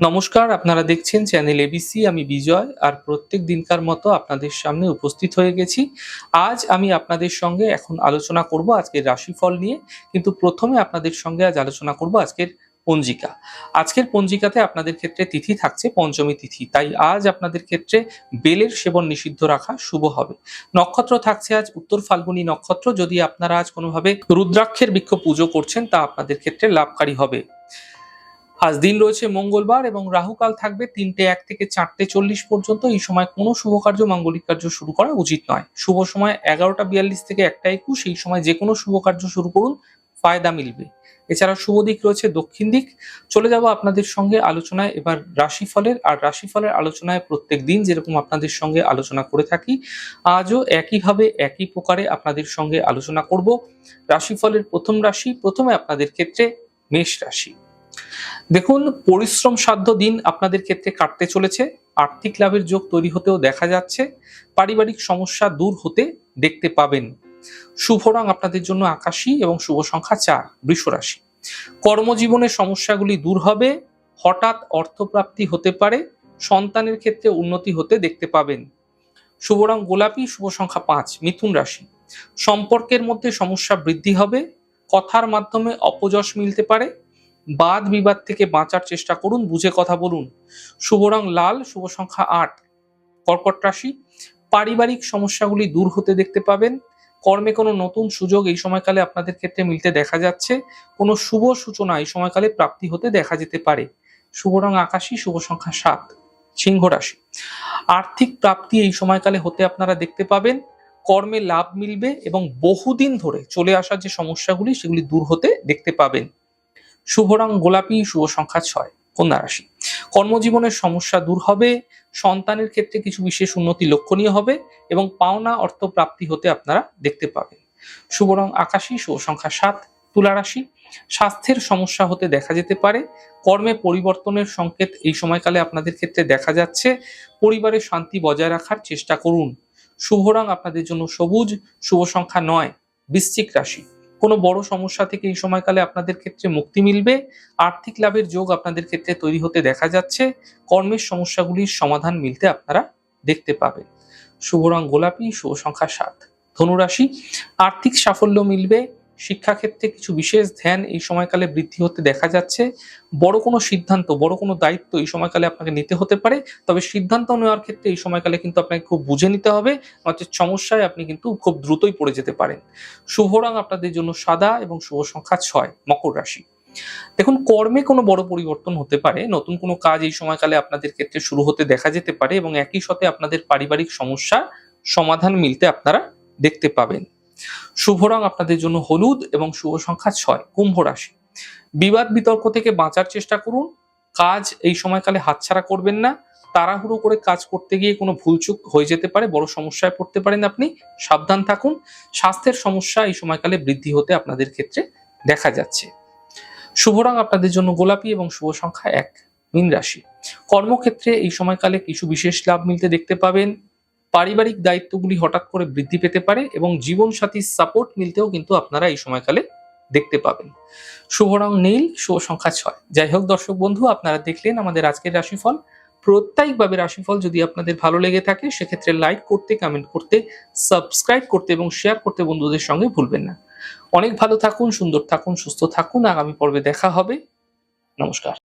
নমস্কার, আপনারা দেখছেন চ্যানেল এবিসি আমি বিজয়, আর প্রত্যেক দিনকার মতো আপনাদের সামনে উপস্থিত হয়ে গেছি। আজ আমি আপনাদের সঙ্গে এখন আলোচনা করব আজকের রাশিফল নিয়ে, কিন্তু প্রথমে আপনাদের সঙ্গে আজ আলোচনা করব আজকের পঞ্জিকা। আজকের পঞ্জিকাতে আপনাদের ক্ষেত্রে তিথি থাকছে পঞ্চমী তিথি, তাই আজ আপনাদের ক্ষেত্রে বেলের সেবন নিষিদ্ধ রাখা শুভ হবে। নক্ষত্র থাকছে আজ উত্তর ফাল্গুনী নক্ষত্র, যদি আপনারা আজ কোনোভাবে রুদ্রাক্ষের বৃক্ষ পুজো করছেন, তা আপনাদের ক্ষেত্রে লাভকারী হবে। আজ দিন রয়েছে মঙ্গলবার এবং রাহুকাল থাকবে তিনটে এক থেকে চারটে চল্লিশ পর্যন্ত। এই সময় কোনো শুভ কার্য মাঙ্গলিক কার্য শুরু করা উচিত নয়। শুভ সময় এগারোটা বিয়াল্লিশ থেকে একটা একুশ। এই সময় যে কোনো শুভ কার্য শুরু করুন, ফায়দা মিলবে। এছাড়া শুভ দিক রয়েছে দক্ষিণ দিক। চলে যাব আপনাদের সঙ্গে আলোচনায়। এবার রাশিফলের, আর রাশিফলের আলোচনায় প্রত্যেক দিন যেরকম আপনাদের সঙ্গে আলোচনা করে থাকি, আজও একইভাবে একই প্রকারে আপনাদের সঙ্গে আলোচনা করব। রাশিফলের প্রথম রাশি, প্রথমে আপনাদের ক্ষেত্রে মেষ রাশি। দেখুন, পরিশ্রম সাধ্য দিন আপনাদের ক্ষেত্রে কাটতে চলেছে। আর্থিক লাভের যোগ তৈরি হতেও দেখা যাচ্ছে। পারিবারিক সমস্যা দূর হতে দেখতে পাবেন। শুভ রং আপনাদের জন্য আকাশী এবং শুভ সংখ্যা চার, বৃষ রাশি। কর্মজীবনের সমস্যাগুলি দূর হবে। হঠাৎ অর্থপ্রাপ্তি হতে পারে। সন্তানের ক্ষেত্রে উন্নতি হতে দেখতে পাবেন। শুভ রং গোলাপি, শুভ সংখ্যা পাঁচ, মিথুন রাশি। সম্পর্কের মধ্যে সমস্যা বৃদ্ধি হবে। কথার মাধ্যমে অপযশ মিলতে পারে। বাদ বিবাদ থেকে বাঁচার চেষ্টা করুন, বুঝে কথা বলুন। শুভ রং লাল, শুভ সংখ্যা আট। কর্কট রাশি, পারিবারিক সমস্যাগুলি দূর হতে দেখতে পাবেন। কর্মে কোনো নতুন সুযোগ এই সময়কালে আপনাদের ক্ষেত্রে মিলতে দেখা যাচ্ছে। কোনো শুভ সূচনা এই সময়কালে প্রাপ্তি হতে দেখা যেতে পারে। শুভ রং আকাশী, শুভ সংখ্যা সাত। সিংহ রাশি, আর্থিক প্রাপ্তি এই সময়কালে হতে আপনারা দেখতে পাবেন। কর্মে লাভ মিলবে এবং বহুদিন ধরে চলে আসা যে সমস্যাগুলি, সেগুলি দূর হতে দেখতে পাবেন। শুভ রং গোলাপি, শুভ সংখ্যা ছয়, কন্যা রাশি। কর্মজীবনের সমস্যা দূর হবে, সন্তানের ক্ষেত্রে কিছু বিশেষ উন্নতি লক্ষণীয় হবে এবং পাওনা অর্থ প্রাপ্তি হতে আপনারা দেখতে পাবেন। শুভ রং আকাশী, শুভ সংখ্যা সাত, তুলা রাশি। স্বাস্থ্যের সমস্যা হতে দেখা যেতে পারে, কর্মে পরিবর্তনের সংকেত এই সময়কালে আপনাদের ক্ষেত্রে দেখা যাচ্ছে পরিবারের শান্তি বজায় রাখার চেষ্টা করুন। শুভ রং আপনাদের জন্য সবুজ, শুভ সংখ্যা নয়, বৃশ্চিক রাশি। কোনো বড় সমস্যা থেকে এই সময়কালে আপনাদের ক্ষেত্রে মুক্তি মিলবে। আর্থিক লাভের যোগ আপনাদের ক্ষেত্রে তৈরি হতে দেখা যাচ্ছে। কর্মের সমস্যাগুলির সমাধান মিলতে আপনারা দেখতে পাবেন। শুভ রং গোলাপি, শুভ সংখ্যা সাত। ধনুরাশি, আর্থিক সাফল্য মিলবে। শিক্ষাক্ষেত্রে কিছু বিশেষ ধ্যান এই সময়কালে বৃদ্ধি হতে দেখা যাচ্ছে। বড় কোনো সিদ্ধান্ত, বড় কোনো দায়িত্ব এই সময়কালে আপনাকে নিতে হতে পারে। তবে সিদ্ধান্ত নেওয়ার ক্ষেত্রে এই সময়কালে কিন্তু আপনাকে খুব বুঝে নিতে হবে। নচেত সমস্যায় আপনি কিন্তু খুব দ্রুতই পড়ে যেতে পারেন। শুভ রং আপনাদের জন্য সাদা এবং শুভ সংখ্যা ছয়, মকর রাশি। দেখুন, কর্মে কোনো বড় পরিবর্তন হতে পারে। নতুন কোনো কাজ এই সময়কালে আপনাদের ক্ষেত্রে শুরু হতে দেখা যেতে পারে এবং একই সাথে আপনাদের পারিবারিক সমস্যা সমাধান মিলতে আপনারা দেখতে পাবেন। শুভ রং আপনাদের জন্য হলুদ এবং শুভ সংখ্যা ছয়, কুম্ভ রাশি। বিবাদ বিতর্ক থেকে বাঁচার চেষ্টা করুন। কাজ এই সময়কালে হাতছাড়া করবেন না। তাড়াহুড়ো করে কাজ করতে গিয়ে কোনো ভুলচুক হয়ে যেতে পারে, বড় সমস্যায় পড়তে পারেন আপনি। সাবধান থাকুন। স্বাস্থ্যের সমস্যা এই সময়কালে বৃদ্ধি হতে আপনাদের ক্ষেত্রে দেখা যাচ্ছে। শুভ রং আপনাদের জন্য গোলাপি এবং শুভ সংখ্যা এক, মীন রাশি। কর্মক্ষেত্রে এই সময়কালে কিছু বিশেষ লাভ মিলতে দেখতে পাবেন। পারিবারিক দায়িত্বগুলি হঠাৎ করে বৃদ্ধি পেতে পারে এবং জীবনসাথীর সাপোর্ট মিলতেও কিন্তু আপনারা এই সময়কালে দেখতে পাবেন। শুভ রং নীল, শুভ সংখ্যা ছয়। যাই হোক দর্শক বন্ধু, আপনারা দেখলেন আমাদের আজকের রাশিফল। প্রত্যেকভাবে রাশিফল যদি আপনাদের ভালো লেগে থাকে, সেক্ষেত্রে লাইক করতে কমেন্ট করতে সাবস্ক্রাইব করতে এবং শেয়ার করতে বন্ধুদের সঙ্গে ভুলবেন না। অনেক ভালো থাকুন, সুন্দর থাকুন, সুস্থ থাকুন। আগামী পর্বে দেখা হবে। নমস্কার।